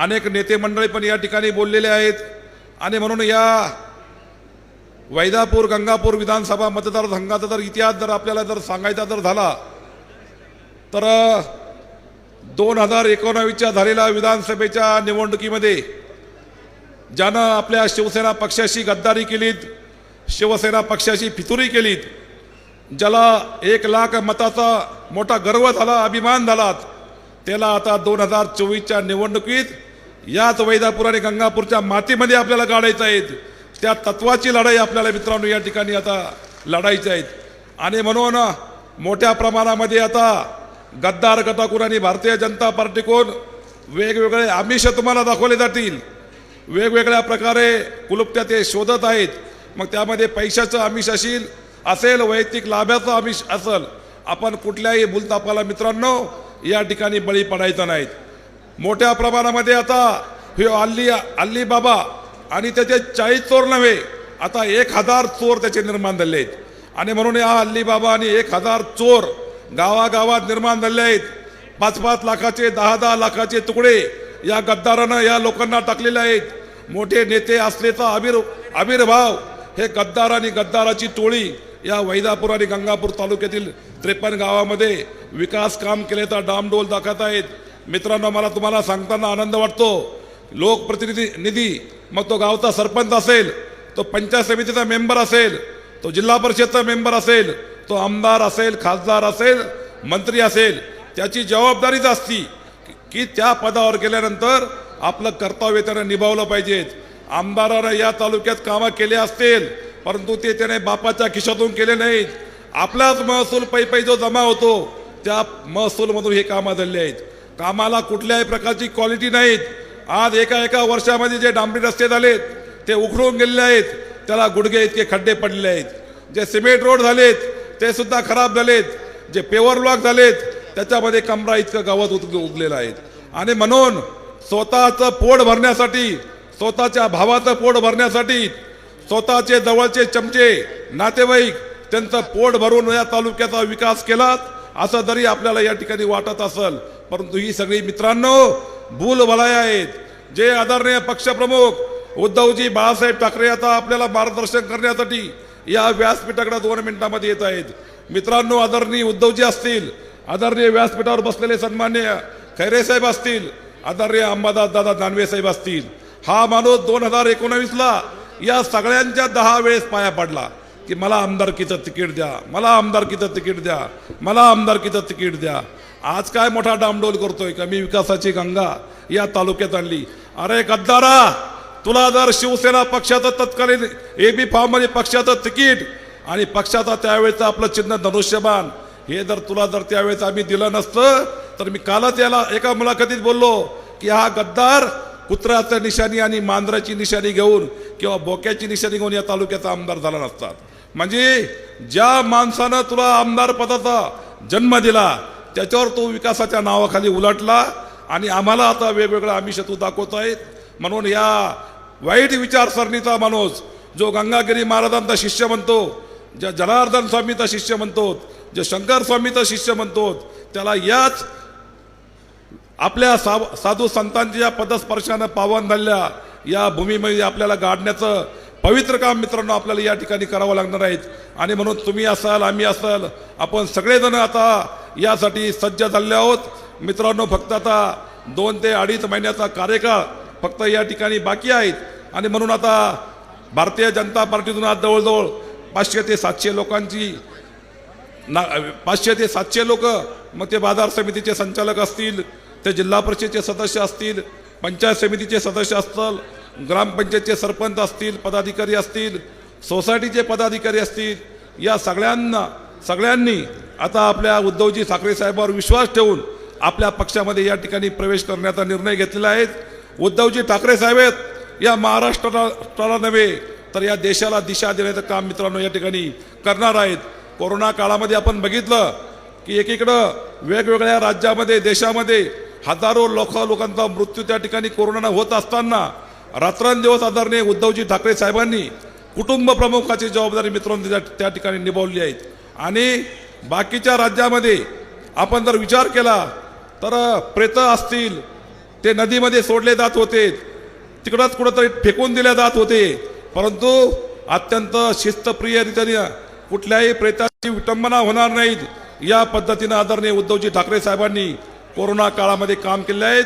अनेक नेते मंडळी पण या ठिकाणी बोललेले आहेत. आणि म्हणून या वैदापूर गंगापूर विधानसभा मतदारसंघाचा जर इतिहास जर आपल्याला जर सांगायचा जर झाला तर दोन हजार एकोणावीसच्या झालेल्या विधानसभेच्या निवडणुकीमध्ये ज्यानं आपल्या शिवसेना पक्षाशी गद्दारी केलीत शिवसेना पक्षाशी फितुरी केलीत ज्याला एक लाख मताचा मोठा गर्व झाला अभिमान झाला त्याला आता दोन हजार चोवीसच्या निवडणुकीत याच वैदापूर आणि गंगापूरच्या मातीमध्ये आपल्याला काढायचं आहेत. त्या तत्वाची लढाई आपल्याला मित्रांनो या ठिकाणी आता लढायची आहेत. आणि म्हणून मोठ्या प्रमाणामध्ये आता गद्दार गटाकून आणि भारतीय जनता पार्टीकडून वेगवेगळे आमिष तुम्हाला दाखवले जातील. वेगवेगळ्या प्रकारे कुलुप्त्या ते शोधत आहेत. मग त्यामध्ये पैशाचं आमिष असेल असेल वैयक्तिक लाभाचं आमिष असेल आपण कुठल्याही भूलतापाला मित्रांनो या ठिकाणी बळी पडायचा नाहीत. मोठ्या प्रमाणामध्ये आता हे अल्ली अल्ली बाबा आणि त्याचे चाळीस चोर नव्हे आता एक हजार चोर त्याचे निर्माण झाले आहेत. आणि म्हणून या अल्ली बाबा आणि एक हजार चोर गावागावात निर्माण झाले आहेत. पाच पाच लाखाचे दहा दहा लाखाचे तुकडे या गद्दारानं या लोकांना टाकलेले आहेत. मोठे नेते असलेचा आविर आविर्भाव हे गद्दार आणि गद्दाराची टोळी या वैदापूर आणि गंगापूर तालुक्यातील त्रेपन्न गावामध्ये विकास काम केल्याचा डामडोल दाखवत आहेत. मित्रांनो मला तुम्हाला सांगताना आनंद वाटतो. लोकप्रतिनिधी निधी मग तो गावचा सरपंच असेल तो पंचायत समितीचा मेंबर असेल तो जिल्हा परिषदचा मेंबर असेल तो आमदार असेल खासदार असेल मंत्री असेल त्याची जबाबदारीच असती की त्या पदावर गेल्यानंतर आपलं कर्तव्य त्यानं निभावलं पाहिजेत. आमदारानं या तालुक्यात कामं केले असतील परंतु ते त्याने बापाच्या खिशातून केले नाहीत. आपलाच महसूल पै पै जो जमा होतो त्या महसूलमधून हे कामं झाले आहेत. कामाला कुठल्याही प्रकारची क्वालिटी नाहीत. आज एका एका वर्षामध्ये जे डांबरी रस्ते झालेत ते उखडून गेलेले आहेत. त्याला गुडघे इतके खड्डे पडलेले आहेत. जे सिमेंट रोड झालेत ते सुद्धा खराब झालेत. जे पेवर ब्लॉक झालेत त्याच्यामध्ये कमरा इतकं गवत उग उगलेलं आहे. आणि म्हणून स्वतःचं पोट भरण्यासाठी स्वतःच्या भावाचं पोट भरण्यासाठी स्वतःचे जवळचे चमचे नातेवाईक त्यांचं पोट भरून या तालुक्याचा विकास केला असं जरी आपल्याला या ठिकाणी वाटत असेल परंतु ही सगळी मित्रांनो भूल भलाय आहेत. जे आदरणीय पक्षप्रमुख उद्धवजी बाळासाहेब ठाकरे आता आपल्याला मार्गदर्शन करण्यासाठी या व्यासपीठाकडे दोन मिनिटांमध्ये येत आहेत. मित्रांनो आदरणीय उद्धवजी असतील आदरणीय व्यासपीठावर बसलेले सन्मान्य खैरे साहेब असतील आदरणीय अंबादास दादा दानवे साहेब असतील. हा माणूस दोन हजार एकोणावीसला या सगळ्यांच्या दहा वेळेस पाया पडला की मला आमदारकीचं तिकीट द्या मला आमदारकीचं तिकीट द्या मला आमदारकीचं तिकीट द्या. आज काय मोठा डामडोल करतोय का? मी विकासाची गंगा या तालुक्यात आणली. अरे गद्दारा तुला जर शिवसेना पक्षाचं तत्कालीन ए बी फॉर्ममध्ये पक्षाचं तिकीट आणि पक्षाचा त्यावेळेचं आपलं चिन्ह धनुष्यबाण हे जर तुला जर त्यावेळेस आम्ही दिलं नसतं तर मी कालच याला एका मुलाखतीत बोललो की हा गद्दार कुत्र्याचं निशाणी आणि मांजराची निशाणी घेऊन किंवा बोक्याची निशाणी घेऊन या तालुक्याचा आमदार झाला नसतात. म्हणजे ज्या माणसानं तुला आमदार पदाचा जन्म दिला त्याच्यावर तो विकासाच्या नावाखाली उलटला आणि आम्हाला आता वेगवेगळं आम्ही शत्रू दाखवत आहेत. म्हणून या वाईट विचारसरणीचा माणूस जो गंगागिरी महाराजांचा शिष्य म्हणतो ज्या जनार्दन स्वामीचा शिष्य म्हणतो जे शंकर स्वामीचा शिष्य म्हणतो त्याला याच आपल्या सा साधू संतांच्या पदस्पर्शानं पावन झालेल्या या भूमीमध्ये आपल्याला गाडण्याचं पवित्र काम मित्रांनो आपल्याला या ठिकाणी करावं लागणार आहेत आणि म्हणून तुम्ही असाल आम्ही असाल आपण सगळेजण आता यासाठी सज्ज झाले आहोत. मित्रांनो फक्त आता दोन ते अडीच महिन्याचा कार्यकाळ फक्त या ठिकाणी बाकी आहेत. आणि म्हणून आता भारतीय जनता पार्टीतून आज जवळजवळ पाचशे ते सातशे लोकांची ना पाचशे ते सातशे लोक मग ते बाजार समितीचे संचालक असतील ते जिल्हा परिषदेचे सदस्य असतील पंचायत समितीचे सदस्य असतील ग्रामपंचायतचे सरपंच असतील पदाधिकारी असतील सोसायटीचे पदाधिकारी असतील या सगळ्यांना सगळ्यांनी आता आपल्या उद्धवजी ठाकरे साहेबांवर विश्वास ठेवून आपल्या पक्षामध्ये या ठिकाणी प्रवेश करण्याचा निर्णय घेतलेला आहे. उद्धवजी ठाकरे साहेब आहेत या महाराष्ट्राला नव्हे तर या देशाला दिशा देण्याचं काम मित्रांनो या ठिकाणी करणार आहेत. कोरोना काळामध्ये आपण बघितलं की एकीकडं वेगवेगळ्या राज्यामध्ये देशामध्ये हजारो लोक लोकांचा मृत्यू त्या ठिकाणी कोरोनानं होत असताना रात्रंदिवस आदरणीय उद्धवजी ठाकरे साहेबांनी कुटुंब प्रमुखाची जबाबदारी मित्रांनो त्या- त्या ठिकाणी निभावली आहेत आणि बाकीच्या राज्यामध्ये आपण जर विचार केला तर प्रेत असतील ते नदीमध्ये सोडले जात होते तिकडंच कुठंतरी फेकून दिले जात होते परंतु अत्यंत शिस्तप्रिय रीतीने कुठल्याही प्रेताची विटंबना होणार नाहीत. या पद्धतीनं आदरणीय उद्धवजी ठाकरे साहेबांनी कोरोना काळामध्ये काम केले आहेत